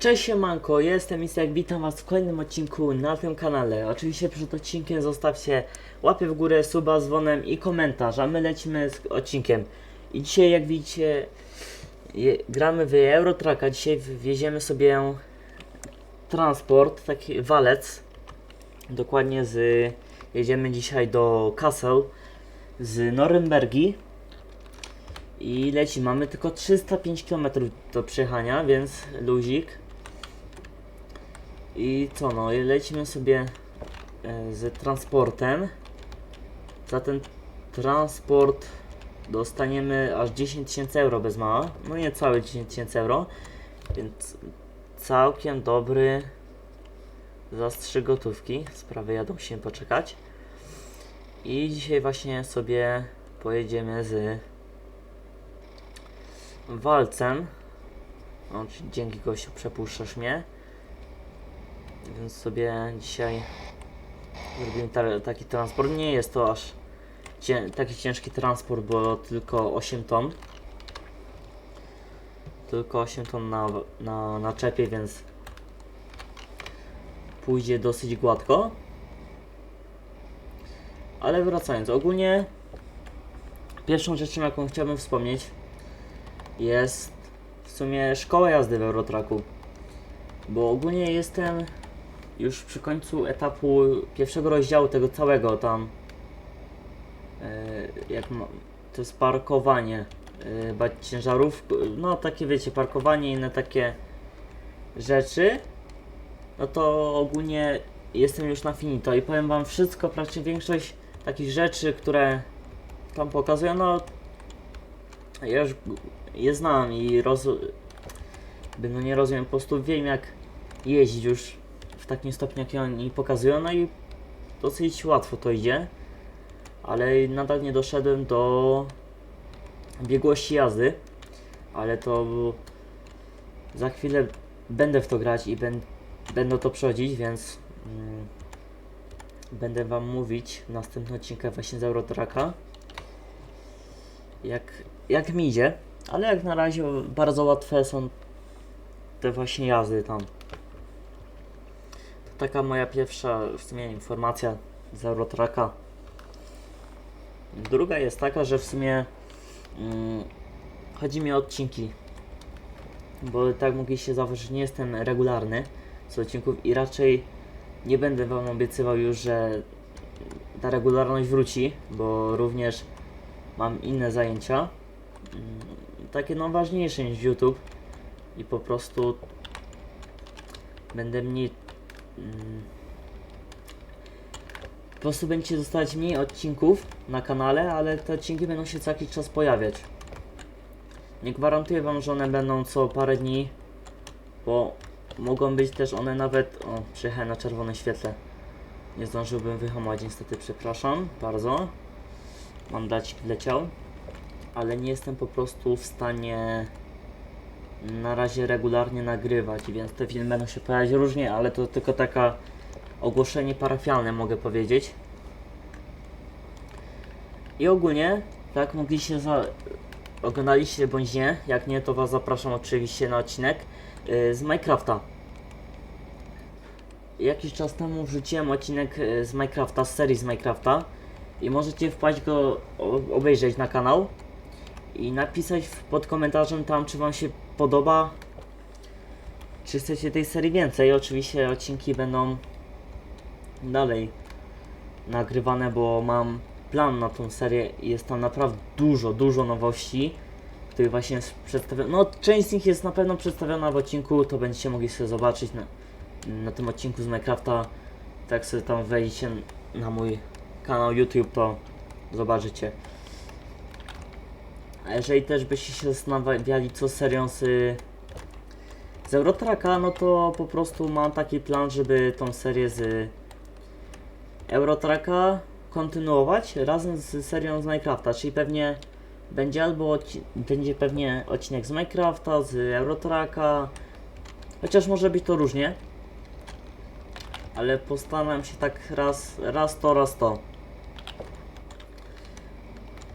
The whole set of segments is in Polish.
Cześć siemanko, jestem Isek, witam was w kolejnym odcinku na tym kanale. Oczywiście przed odcinkiem zostawcie łapę w górę, suba, dzwonem i komentarz, a my lecimy z odcinkiem. I dzisiaj jak widzicie je, gramy w Eurotraka, dzisiaj wieziemy sobie transport, taki walec. Dokładnie z, jedziemy dzisiaj do Kassel z Norymbergi. I leci, mamy tylko 305 km do przejechania, więc luzik. I co no, lecimy sobie e, z transportem. Za ten transport dostaniemy aż 10 tysięcy euro bez mała. No nie całe 10 tysięcy euro, więc całkiem dobry za trzy gotówki. Sprawy jadą się poczekać. I dzisiaj właśnie sobie pojedziemy z walcem. O, czyli dzięki gościu przepuszczasz mnie. Więc sobie dzisiaj zrobimy ta, taki transport. Nie jest to aż cię, taki ciężki transport, bo tylko 8 ton. Tylko 8 ton na, na, na czepie, więc pójdzie dosyć gładko. Ale wracając, ogólnie pierwszą rzeczą jaką chciałbym wspomnieć jest w sumie szkoła jazdy w Eurotraku. Bo ogólnie jestem już przy końcu etapu pierwszego rozdziału tego całego tam. e, jak ma, to jest parkowanie e, bać ciężarów. No takie wiecie, parkowanie i inne takie rzeczy. No to ogólnie jestem już na finito i powiem wam wszystko, praktycznie większość takich rzeczy, które tam pokazują, no ja już je znam i roz... no nie rozumiem, po prostu wiem jak jeździć już takim stopniu jak oni pokazują, no i dosyć łatwo to idzie, ale nadal nie doszedłem do biegłości jazdy, ale to za chwilę będę w to grać i ben... będę to przechodzić, więc mm, będę wam mówić w następnym odcinku właśnie z Eurotraka jak, jak mi idzie, ale jak na razie bardzo łatwe są te właśnie jazdy tam. Taka moja pierwsza w sumie informacja z Eurotraka. Druga jest taka, że w sumie mm, chodzi mi o odcinki, bo tak mogliście zauważyć, nie jestem regularny z odcinków i raczej nie będę wam obiecywał już, że ta regularność wróci, bo również mam inne zajęcia, mm, takie no ważniejsze niż YouTube i po prostu będę mniej po prostu będziecie dostawać mniej odcinków na kanale, ale te odcinki będą się co jakiś czas pojawiać. Nie gwarantuję wam, że one będą co parę dni, bo mogą być też one nawet... O, przyjechałem na czerwonym świetle. Nie zdążyłbym wyhamować niestety, przepraszam bardzo mandacik wleciał, ale nie jestem po prostu w stanie na razie regularnie nagrywać, więc te filmy będą się pojawiać różnie, ale to tylko taka ogłoszenie parafialne mogę powiedzieć. I ogólnie, tak mogliście za... oglądaliście bądź nie, jak nie to was zapraszam oczywiście na odcinek yy, z Minecrafta. Jakiś czas temu wrzuciłem odcinek yy, z Minecrafta, z serii z Minecrafta i możecie wpaść go obejrzeć na kanał i napisać pod komentarzem tam, czy Wam się podoba, czy chcecie tej serii więcej. Oczywiście odcinki będą dalej nagrywane, bo mam plan na tą serię i jest tam naprawdę dużo, dużo nowości, których właśnie jest przedstawione. No, część z nich jest na pewno przedstawiona w odcinku, to będziecie mogli sobie zobaczyć na, na tym odcinku z Minecrafta. Tak sobie tam wejdziecie na mój kanał YouTube, to zobaczycie. A jeżeli też byście się zastanawiali, co z serią z, Eurotraka, no to po prostu mam taki plan, żeby tą serię z Eurotraka kontynuować razem z serią z Minecrafta, czyli pewnie będzie albo będzie pewnie odcinek z Minecrafta, z Eurotraka, chociaż może być to różnie, ale postaram się tak raz, raz to, raz to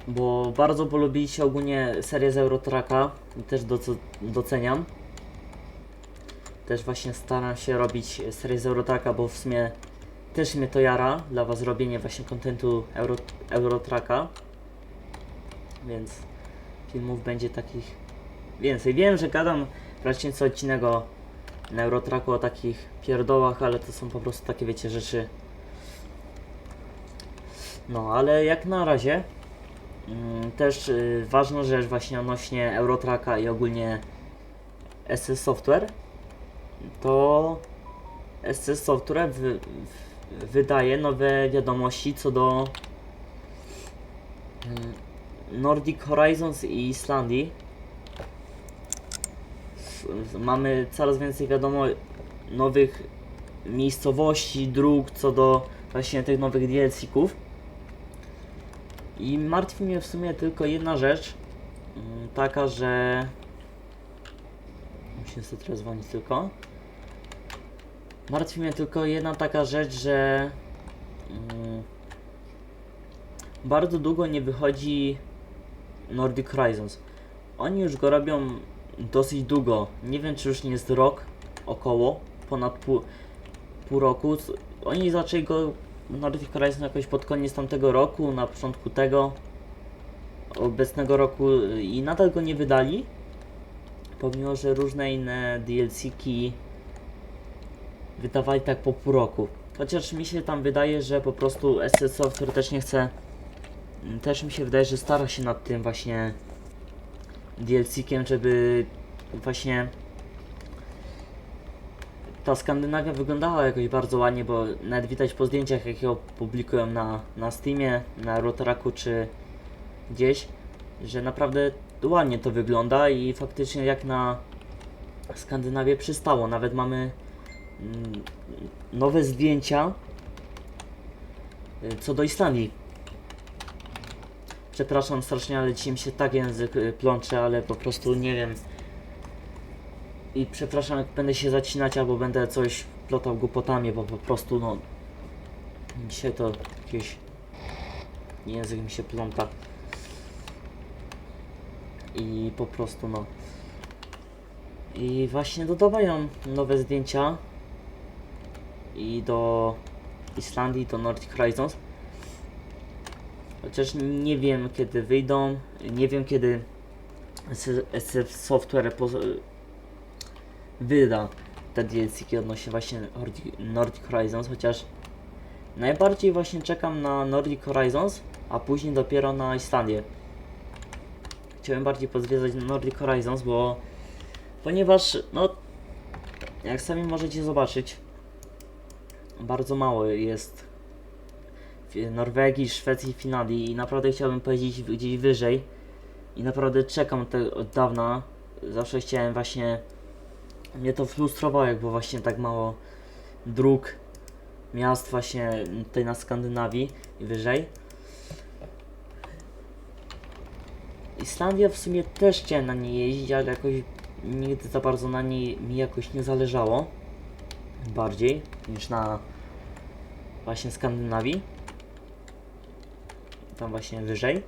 bo bardzo polubiliście ogólnie serię z Eurotraka i też doc- doceniam. też właśnie staram się robić serię z Eurotraka, bo w sumie też mnie to jara dla was robienie właśnie kontentu Euro, Eurotraka. Więc filmów będzie takich więcej. Wiem, że gadam praktycznie co odcinek o o takich pierdołach, ale to są po prostu takie wiecie rzeczy. No, ale jak na razie też y, ważna rzecz właśnie odnośnie Eurotraka i ogólnie SS Software to SS Software wydaje nowe wiadomości co do mm, Nordic Horizons i Islandii. Mamy coraz więcej wiadomo nowych miejscowości, dróg co do właśnie tych nowych DLC-ków. I martwi mnie w sumie tylko jedna rzecz, mm, taka, że muszę sobie teraz dzwonić tylko. Martwi mnie tylko jedna taka rzecz, że mm, bardzo długo nie wychodzi Nordic Horizons. Oni już go robią dosyć długo. Nie wiem, czy już nie jest rok około, ponad pół, pół roku. Oni zaczęli go Nordic Horizon jakoś pod koniec tamtego roku, na początku tego obecnego roku y, i nadal go nie wydali. Pomimo, że różne inne DLC-ki wydawali tak po pół roku. Chociaż mi się tam wydaje, że po prostu SS Software też nie chce. mm, Też mi się wydaje, że stara się nad tym właśnie DLC-kiem, żeby właśnie ta Skandynawia wyglądała jakoś bardzo ładnie, bo nawet widać po zdjęciach, jakie publikują na, na Steamie, na Rotraku czy gdzieś, że naprawdę ładnie to wygląda i faktycznie jak na Skandynawię przystało. Nawet mamy mm, nowe zdjęcia y, co do Islandii. Przepraszam strasznie, ale dzisiaj mi się tak język y, plącze, ale po prostu nie wiem. I przepraszam, jak będę się zacinać albo będę coś plotał głupotami, bo po prostu no... Dzisiaj to jakieś... Język mi się pląta. I po prostu no... I właśnie dodawają nowe zdjęcia i do Islandii, do Nordic Horizons. Chociaż nie wiem kiedy wyjdą, nie wiem kiedy Software wyda te DLC odnośnie właśnie Nordic, Nordic Horizons, chociaż najbardziej właśnie czekam na Nordic Horizons, a później dopiero na Islandię. Chciałem bardziej pozwiedzać Nordic Horizons, bo ponieważ no jak sami możecie zobaczyć bardzo mało jest w Norwegii, Szwecji, Finlandii i naprawdę chciałbym powiedzieć gdzieś wyżej i naprawdę czekam te, od dawna zawsze chciałem właśnie mnie to frustrowało, jak właśnie tak mało dróg, miast właśnie tutaj na Skandynawii i wyżej. Islandia w sumie też chciałem na niej jeździć, ale jakoś nigdy za bardzo na niej mi jakoś nie zależało. Bardziej niż na właśnie Skandynawii. Tam właśnie wyżej.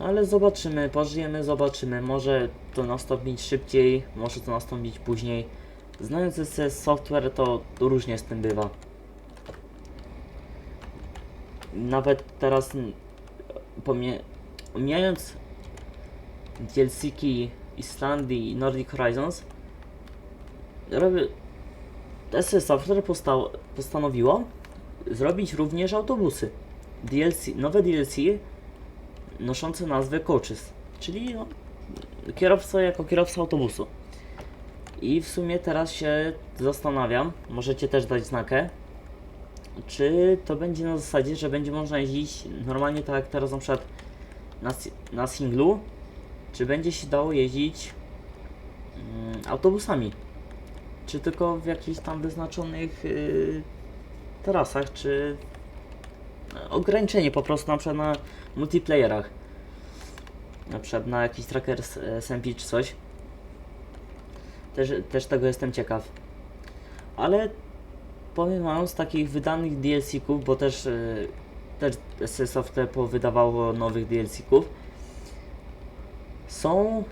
Ale zobaczymy, pożyjemy, zobaczymy. Może to nastąpić szybciej, może to nastąpić później. Znając SS Software, to różnie z tym bywa. Nawet teraz, mm, pomie- omijając DLC-ki Islandii i Nordic Horizons, robię, SS Software postanowiło zrobić również autobusy. DLC, nowe DLC noszące nazwę Coaches, czyli no, kierowca jako kierowca autobusu. I w sumie teraz się zastanawiam, możecie też dać znakę, czy to będzie na zasadzie, że będzie można jeździć normalnie tak jak teraz na przykład na, na singlu, czy będzie się dało jeździć mm, autobusami, czy tylko w jakichś tam wyznaczonych yy, trasach, czy ograniczenie po prostu na przykład na multiplayerach. Na przykład na jakiś tracker SMP czy coś. Też, też tego jestem ciekaw. Ale powiem wam z takich wydanych DLC-ków, bo też, y, też Software wydawało nowych DLC-ków. Są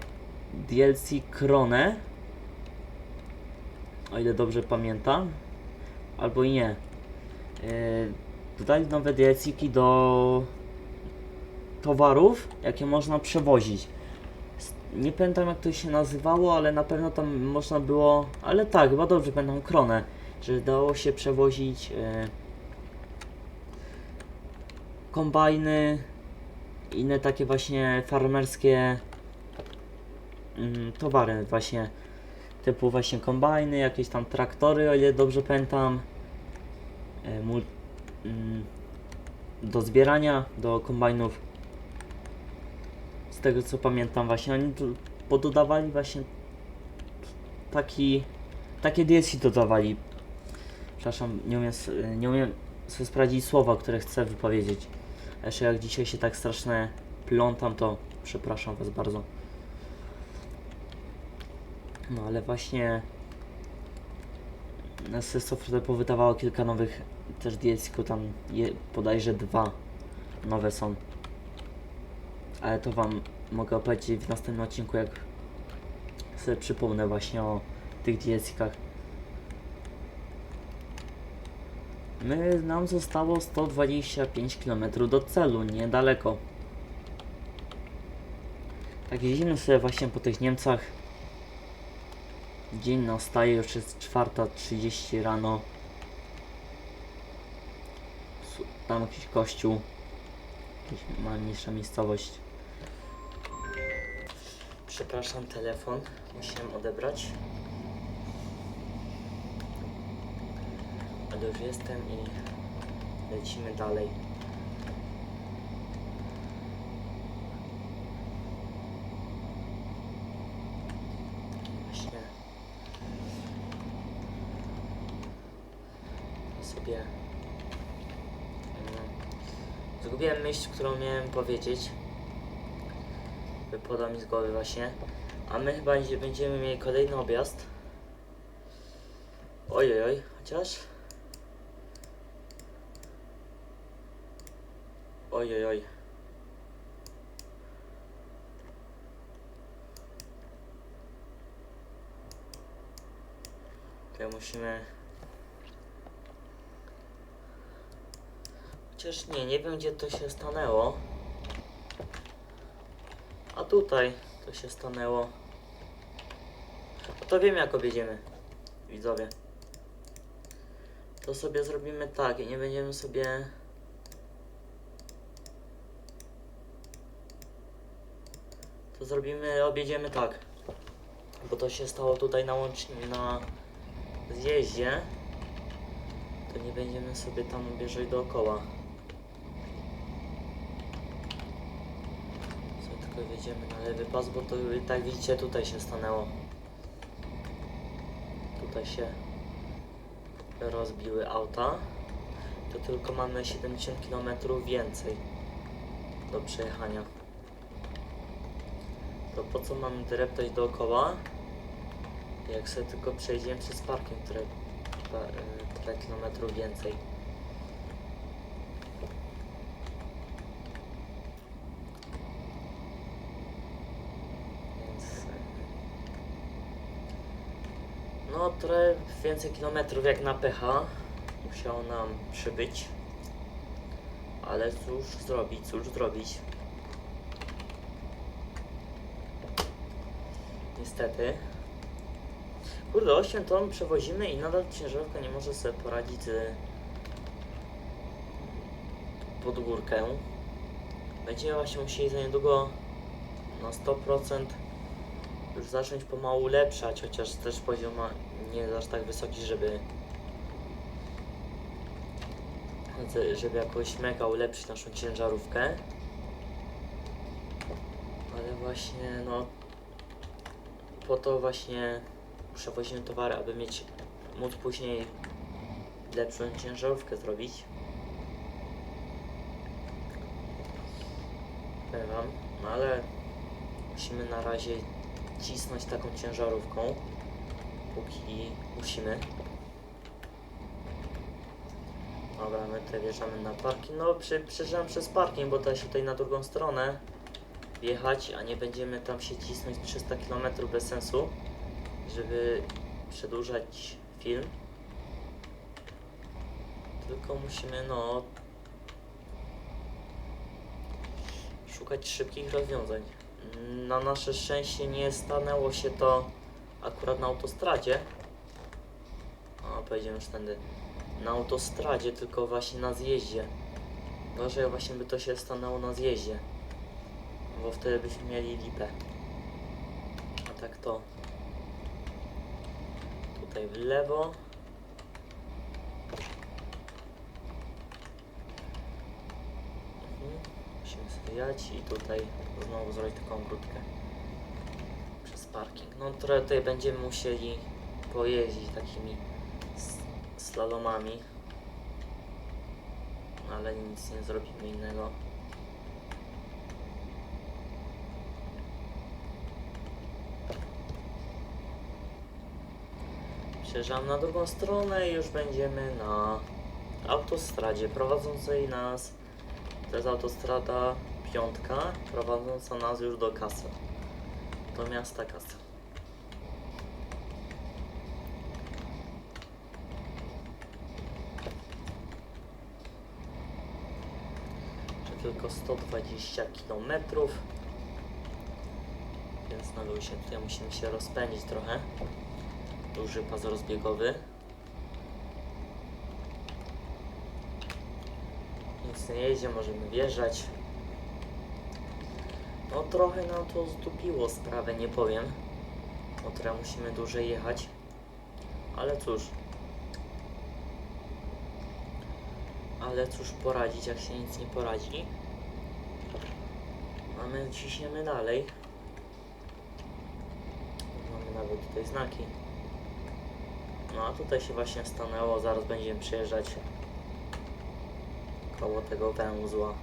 DLC Krone o ile dobrze pamiętam, albo i nie. Yy, dodali nowe DLC-ki do towarów, jakie można przewozić. Nie pamiętam jak to się nazywało, ale na pewno tam można było, ale tak, chyba dobrze pamiętam kronę, że dało się przewozić yy, kombajny, inne takie właśnie farmerskie mm, towary właśnie typu właśnie kombajny, jakieś tam traktory, o ile dobrze pamiętam. E, do zbierania, do kombajnów. Z tego co pamiętam właśnie, oni pododawali właśnie taki, takie DLC dodawali. Przepraszam, nie umiem, nie umiem sobie sprawdzić słowa, które chcę wypowiedzieć. Jeszcze jak dzisiaj się tak strasznie plątam, to przepraszam Was bardzo. No ale właśnie Nestle Software powydawało kilka nowych też DLC-ków, tam je, bodajże dwa nowe są. Ale to Wam mogę opowiedzieć w następnym odcinku, jak sobie przypomnę właśnie o tych DLC-kach. My, nam zostało 125 km do celu, niedaleko. Tak jeździmy sobie właśnie po tych Niemcach. Dzień nastaje, już jest 4.30 rano. Tam jakiś kościół. Jakaś mniejsza miejscowość. Przepraszam, telefon. Musiałem odebrać. Ale już jestem i lecimy dalej. Właśnie sobie mm, zgubiłem myśl, którą miałem powiedzieć. Wypada mi z głowy właśnie. A my chyba będzie- będziemy mieli kolejny objazd. Oj, oj, chociaż. Oj, oj, oj. Tutaj musimy. Chociaż nie, nie wiem gdzie to się stanęło. Tutaj to się stanęło. No to wiem jak objedziemy, widzowie. To sobie zrobimy tak i nie będziemy sobie... To zrobimy, objedziemy tak. Bo to się stało tutaj na łącznie, na zjeździe. To nie będziemy sobie tam objeżdżać dookoła. Co tylko wjedziemy na lewy pas, bo to tak widzicie tutaj się stanęło. Tutaj się rozbiły auta. To tylko mamy 70 km więcej do przejechania. To po co mamy dreptać dookoła? Jak sobie tylko przejdziemy przez parking, które pa- y, tyle kilometrów więcej. Więc y, no trochę więcej kilometrów jak na PH musiało nam przybyć. Ale cóż zrobić, cóż zrobić. Niestety. Kurde, 8 ton przewozimy i nadal ciężarówka nie może sobie poradzić z pod górkę. Będziemy właśnie musieli za niedługo na 100% już zacząć pomału ulepszać, chociaż też poziom ma nie jest aż tak wysoki, żeby żeby jakoś mega ulepszyć naszą ciężarówkę. Ale właśnie no po to właśnie przewozimy towary, aby mieć móc później lepszą ciężarówkę zrobić. Wam, no ale musimy na razie cisnąć taką ciężarówką, póki musimy. Dobra, my tutaj wjeżdżamy na parking. No, przejeżdżam przez parking, bo da się tutaj na drugą stronę wjechać, a nie będziemy tam się cisnąć 300 km bez sensu, żeby przedłużać film. Tylko musimy, no, szukać szybkich rozwiązań. Na nasze szczęście nie stanęło się to akurat na autostradzie. O, pojedziemy już tędy. Na autostradzie, tylko właśnie na zjeździe. Gorzej właśnie by to się stanęło na zjeździe. Bo wtedy byśmy mieli lipę. A tak to. Tutaj w lewo. Mhm. Musimy zwijać i tutaj znowu zrobić taką przez parking. No trochę tutaj będziemy musieli pojeździć takimi slalomami. Ale nic nie zrobimy innego. Przejeżdżam na drugą stronę i już będziemy na autostradzie prowadzącej nas. To jest autostrada piątka, prowadząca nas już do Kassel. Do miasta Kassel. Jeszcze tylko 120 km. Więc na luzie tutaj musimy się rozpędzić trochę. Duży pas rozbiegowy. Nic nie jedzie, możemy wjeżdżać. No trochę nam to zdupiło sprawę, nie powiem. O które musimy dłużej jechać. Ale cóż. Ale cóż poradzić, jak się nic nie poradzi. Mamy, ciśniemy dalej. Mamy nawet tutaj znaki. No a tutaj się właśnie stanęło, zaraz będziemy przejeżdżać koło tego węzła.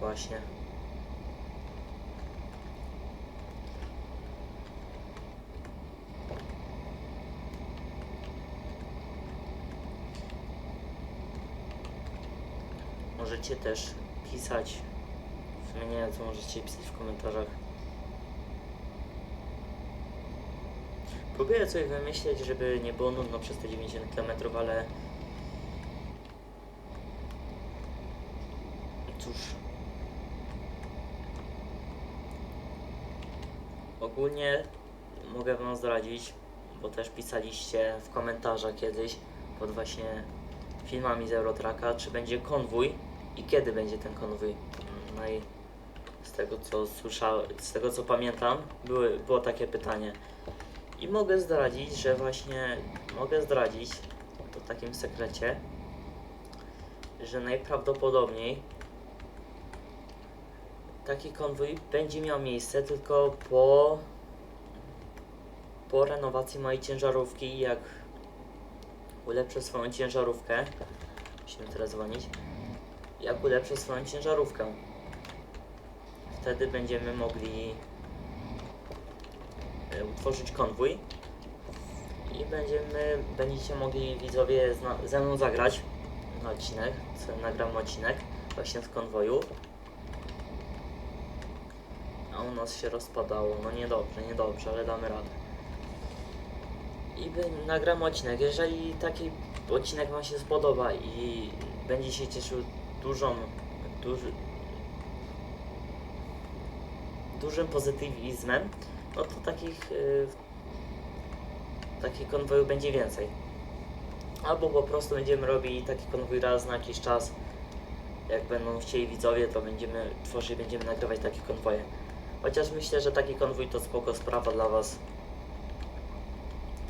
Właśnie. Możecie też pisać. W co możecie pisać w komentarzach. Próbuję coś wymyśleć, żeby nie było nudno przez te 90 km, ale cóż. Ogólnie mogę Wam zdradzić, bo też pisaliście w komentarzach kiedyś pod właśnie filmami z Eurotraka, czy będzie konwój i kiedy będzie ten konwój. No i z tego co słyszałem, z tego co pamiętam, były, było takie pytanie. I mogę zdradzić, że właśnie mogę zdradzić to w takim sekrecie, że najprawdopodobniej taki konwój będzie miał miejsce tylko po po renowacji mojej ciężarówki, jak ulepszę swoją ciężarówkę. Musimy teraz dzwonić. Jak ulepszę swoją ciężarówkę. Wtedy będziemy mogli e, utworzyć konwój i będziemy, będziecie mogli widzowie ze mną zagrać na odcinek, co nagram odcinek właśnie z konwoju. A u nas się rozpadało, no niedobrze, niedobrze, ale damy radę. I nagram odcinek. Jeżeli taki odcinek Wam się spodoba i będzie się cieszył dużą, duży, dużym pozytywizmem, no to takich, y, takich konwojów będzie więcej. Albo po prostu będziemy robili taki konwój raz na jakiś czas. Jak będą chcieli widzowie, to będziemy tworzyć, będziemy nagrywać takie konwoje. Chociaż myślę, że taki konwój to spoko sprawa dla Was.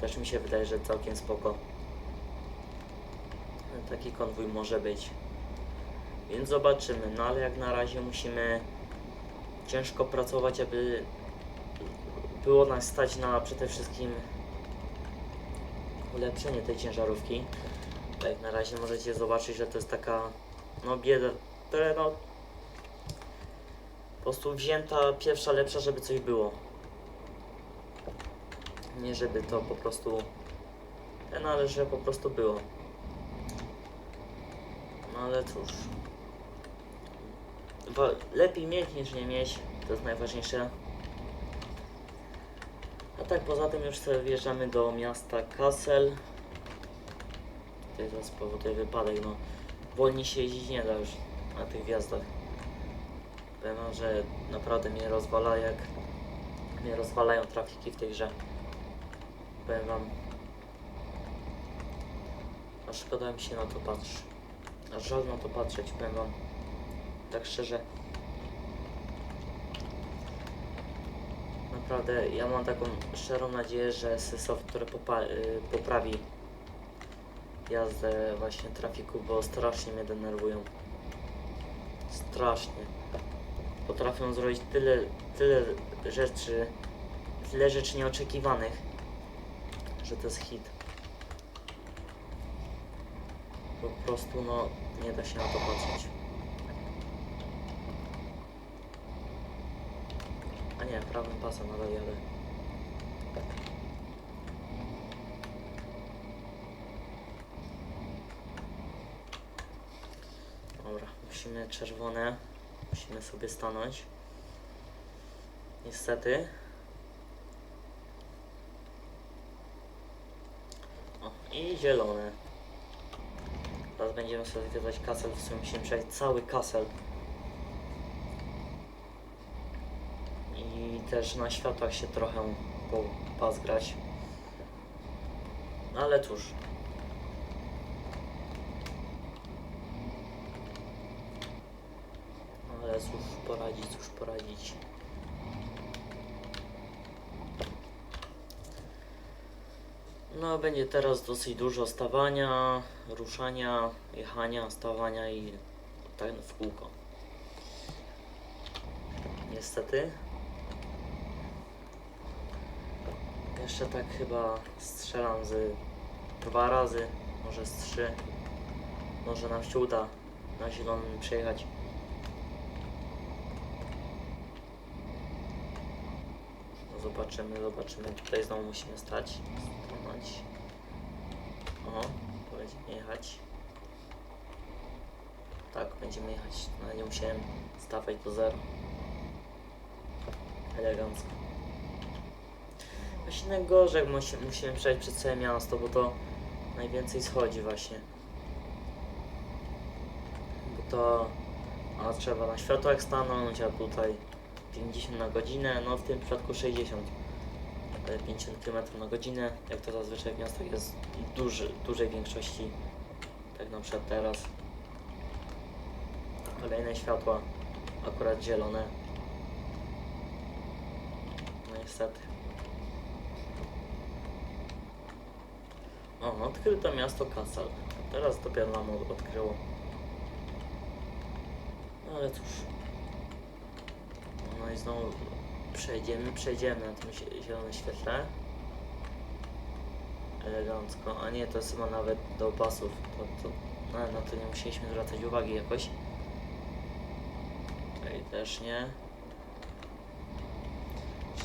Też mi się wydaje, że całkiem spoko. Taki konwój może być. Więc zobaczymy. No ale jak na razie musimy ciężko pracować, aby było nas stać na przede wszystkim ulepszenie tej ciężarówki. Tak na razie możecie zobaczyć, że to jest taka no bieda, które no po prostu wzięta pierwsza lepsza, żeby coś było. Nie żeby to po prostu no ale że po prostu było. No ale cóż. Wa- lepiej mieć niż nie mieć, to jest najważniejsze. A tak poza tym już sobie wjeżdżamy do miasta Kassel. Tutaj to spowoduje wypadek, no. Wolniej się jeździć nie da już na tych wjazdach. Powiem że naprawdę mnie rozwala jak mnie rozwalają trafiki w tej grze. Powiem wam. Aż szkoda mi się na to patrzy. Aż żal na to patrzeć, powiem wam. Tak szczerze. Naprawdę, ja mam taką szczerą nadzieję, że software popa- y, poprawi jazdę właśnie trafiku, bo strasznie mnie denerwują. Strasznie. Potrafią zrobić tyle, tyle rzeczy, tyle rzeczy nieoczekiwanych, że to jest hit. Po prostu no, nie da się na to patrzeć. Nie, prawym pasem nadal jadę. Dobra, musimy czerwone. Musimy sobie stanąć. Niestety. O, i zielone. Teraz będziemy sobie zwiedzać kasel, w sumie musimy przejść cały kasel. I też na światłach się trochę popazgrać. No ale cóż. Ale cóż poradzić, cóż poradzić. No, będzie teraz dosyć dużo stawania, ruszania, jechania, stawania i tak w kółko. Niestety. Jeszcze tak chyba strzelam z dwa razy, może z trzy. Może nam się uda na zielonym przejechać. No zobaczymy, zobaczymy. Tutaj znowu musimy stać, stanąć. O, będziemy jechać. Tak, będziemy jechać. No nie musiałem stawać do zera. Elegancko. Właśnie najgorzej, musi, musimy przejść przez całe miasto, bo to najwięcej schodzi właśnie. Bo to a trzeba na światłach stanąć, a tutaj 50 na godzinę, no w tym przypadku 60. e, 50 km na godzinę, jak to zazwyczaj w miastach jest w duży, dużej większości, tak na przykład teraz. Kolejne światła, akurat zielone. No niestety. O, odkryto miasto Kassel. Teraz dopiero nam od- odkryło. No ale cóż. No i znowu przejdziemy, przejdziemy na tym zie- zielonym świetle. Elegancko. A nie, to jest chyba nawet do pasów. To, to, no, na to nie musieliśmy zwracać uwagi jakoś. Tutaj też nie.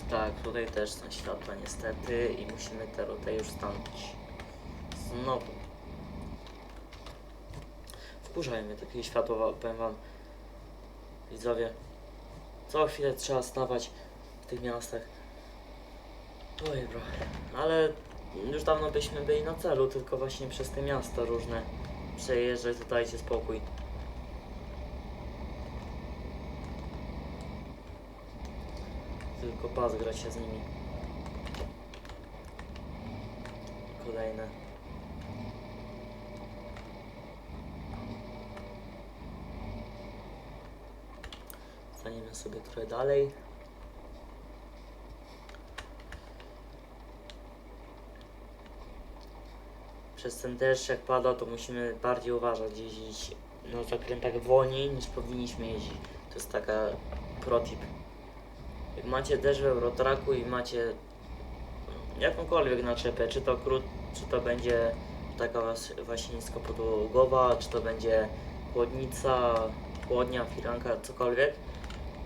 Tak, tutaj też są światła niestety i musimy te tutaj już stanąć. Znowu. Wkurzają mnie takie światła, powiem wam. Widzowie. Co chwilę trzeba stawać w tych miastach. Oj, bro. Ale już dawno byśmy byli na celu, tylko właśnie przez te miasta różne przejeżdżać, to dajcie spokój. Tylko pas grać się z nimi. Kolejne. Staniemy sobie trochę dalej. Przez ten deszcz jak pada, to musimy bardziej uważać, jeździć na zakrętach wolniej niż powinniśmy jeździć. To jest taka protip. Jak macie deszcz w Eurotraku i macie jakąkolwiek naczepę, czy to krót, czy to będzie taka właśnie niskopodłogowa, czy to będzie chłodnica, chłodnia, firanka, cokolwiek,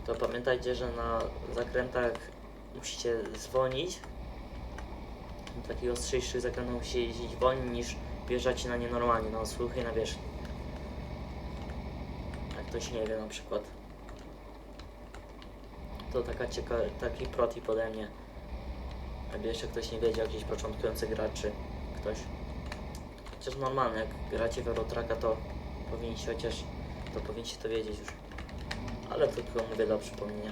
to pamiętajcie, że na zakrętach musicie zwolnić. Na takich ostrzejszych zakrętach musicie jeździć wolniej niż wjeżdżacie na nie normalnie, na suchej nawierzchni. Jak ktoś nie wie na przykład. To taka taki protip ode mnie. Jakby jeszcze ktoś nie wiedział, jakiś początkujący gracz czy ktoś. Chociaż normalne, jak gracie w Eurotraka, to powinniście chociaż, to powinniście to wiedzieć już. Ale tylko mówię dla przypomnienia.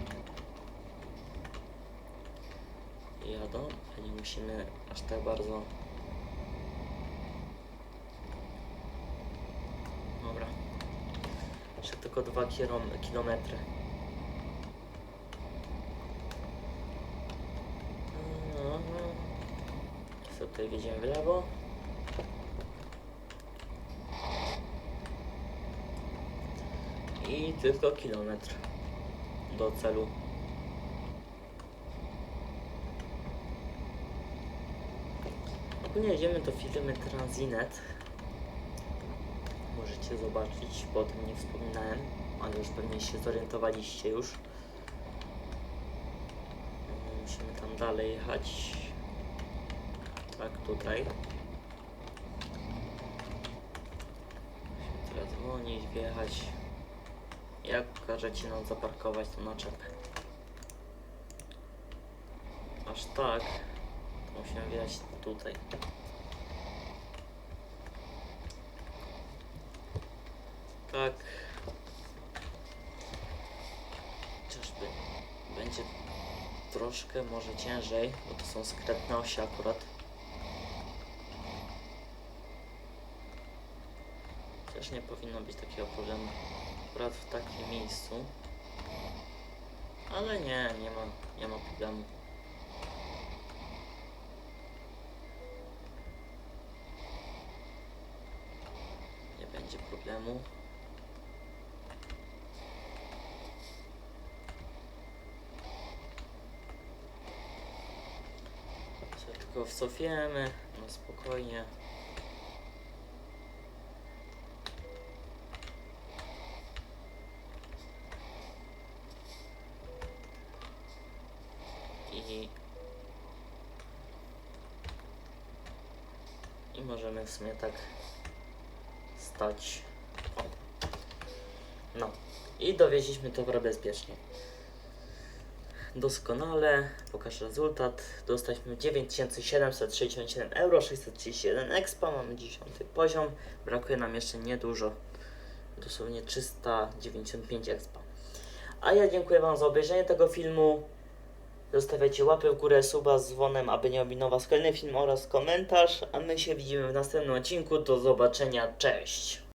Jadą, a nie musimy aż tak bardzo. Dobra. Jeszcze tylko dwa kirom- kilometry. Mhm. Co tutaj widzimy w lewo? I tylko kilometr do celu. Ogólnie jedziemy do firmy Transinet. Możecie zobaczyć, bo o tym nie wspominałem, ale już pewnie się zorientowaliście już. Musimy tam dalej jechać. Tak, tutaj. Musimy teraz dzwonić, wjechać. Jak każecie nam zaparkować tą naczepę? Aż tak, to musimy wjechać tutaj. Tak. Chociażby będzie troszkę może ciężej, bo to są skretne osi akurat. Też nie powinno być takiego problemu akurat w takim miejscu. Ale nie, nie ma, nie ma problemu. Nie będzie problemu. Tylko wcofiemy, no spokojnie. I i możemy w sumie tak stać. No. I dowieźliśmy towar bezpiecznie. Doskonale. Pokaż rezultat. Dostaliśmy 9767 euro, 631 expa. Mamy 10 poziom. Brakuje nam jeszcze niedużo. Dosłownie 395 expa. A ja dziękuję Wam za obejrzenie tego filmu. Zostawiajcie łapy w górę, suba z dzwonem, aby nie ominął Was kolejny film oraz komentarz. A my się widzimy w następnym odcinku. Do zobaczenia. Cześć!